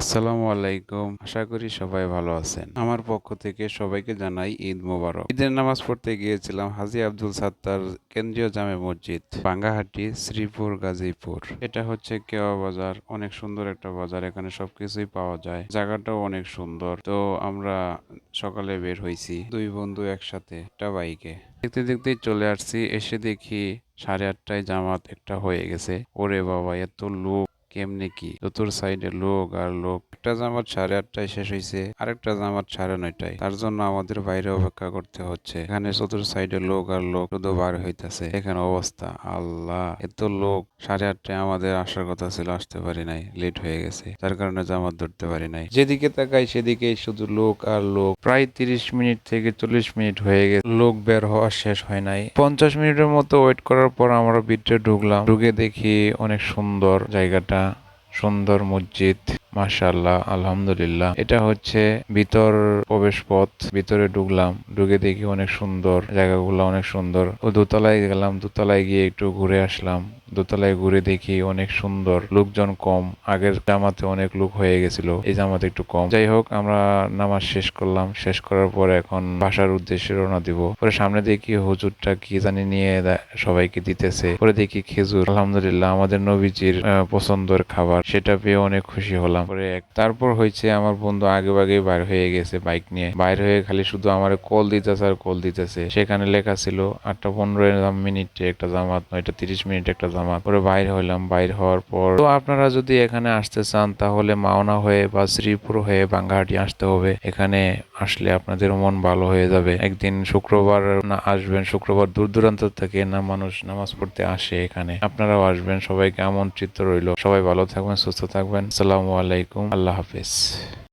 আসসালামু আলাইকুম। আশা করি সবাই ভালো আছেন। আমার পক্ষ থেকে সবাইকে জানাই ঈদ মোবারক। ঈদের নামাজ পড়তে গিয়েছিলাম হাজি আব্দুল সাত্তার কেন্দ্রীয় জামে মসজিদ, বাঙ্গাহাটি, শ্রীপুর, গাজীপুর। এটা হচ্ছে কেওয়া বাজার। অনেক সুন্দর একটা বাজার। এখানে সবকিছুই পাওয়া যায়। জায়গাটাও অনেক সুন্দর। তো আমরা সকালে বের হয়েছি দুই বন্ধু একসাথে, একটা বাইকে। দেখতে দেখতে চলে আসছি, এসে দেখি সাড়ে আটটায় জামাত একটা হয়ে গেছে। ওরে বাবা, এত লোক। কেমনে কি? চতুর সাইডে লোক আর লোক। একটা জামাত সাড়ে আটটায় শেষ হয়েছে আরেকটা জামাত সাড়ে নয়টায়। তার জন্য আমাদের বাইরে অপেক্ষা করতে হচ্ছে। এখানে চতুর সাইডে লোক আর লোক শুধু বার হইতেছে। এখানে অবস্থা আল্লাহ। এত লোক। সাড়ে আটটায় আমাদের আসার কথা ছিল, আসতে পারি নাই। লেট হয়ে গেছে। তার কারণে জামাত ধরতে পারি নাই। যেদিকে তাকাই সেদিকে শুধু লোক আর লোক। প্রায় তিরিশ মিনিট থেকে চল্লিশ মিনিট হয়ে গেছে। লোক বের হওয়া শেষ হয় নাই। পঞ্চাশ মিনিটের মতো ওয়েট করার পর আমরা ভিতরে ঢুকলাম। ঢুকে দেখি অনেক সুন্দর জায়গাটা। সুন্দর মসজিদ মাশাল্লাহ আলহামদুলিল্লাহ। এটা হচ্ছে ভিতর প্রবেশ পথ ভিতরে ঢুকলাম, ঢুকে দেখি অনেক সুন্দর, জায়গাগুলো অনেক সুন্দর। ও দোতলায় গেলাম, দোতলায় গিয়ে একটু ঘুরে আসলাম। দোতলায় ঘুরে দেখি অনেক সুন্দর, লোকজন কম। আগের জামাতে অনেক লোক হয়ে গেছিল, এই জামাতে একটু কম। যাই হোক, আমরা নামাজ শেষ করলাম। শেষ করার পর এখন বাসার উদ্দেশ্যে রওনা দিব। পরে সামনে দেখি হুজুরটা কি জানি নিয়ে সবাইকে দিতেছে। পরে দেখি খেজুর। আলহামদুলিল্লাহ, আমাদের নবীজির পছন্দের খাবার। সেটা পেয়ে অনেক খুশি হলাম। পরে তারপর হয়েছে আমার বন্ধু আগে আগে বাইর হয়ে গেছে বাইক নিয়ে। বাইর হয়ে খালি শুধু আমার কল দিতেছে আর কল দিতেছে। সেখানে লেখা ছিল, আটটা পনেরো মিনিটে একটা জামাত, নয়টা তিরিশ মিনিট একটা জামাত। পরে বাইর হইলাম, বাইর হওয়ার পর। তো আপনারা যদি এখানে আসতে চান, তাহলে মাওনা হয়ে বা শ্রীপুর হয়ে বাঙ্গাহাটি আসতে হবে। এখানে আসলে আপনাদের মন ভালো হয়ে যাবে। একদিন শুক্রবার না আসবেন, শুক্রবার দূর দূরান্ত থেকে না মানুষ নামাজ পড়তে আসে এখানে। আপনারাও আসবেন, সবাইকে আমন্ত্রিত রইল। সবাই ভালো থাকবেন, সুস্থ থাকবেন। আসসালামু আলাইকুম, আল্লাহ হাফিজ।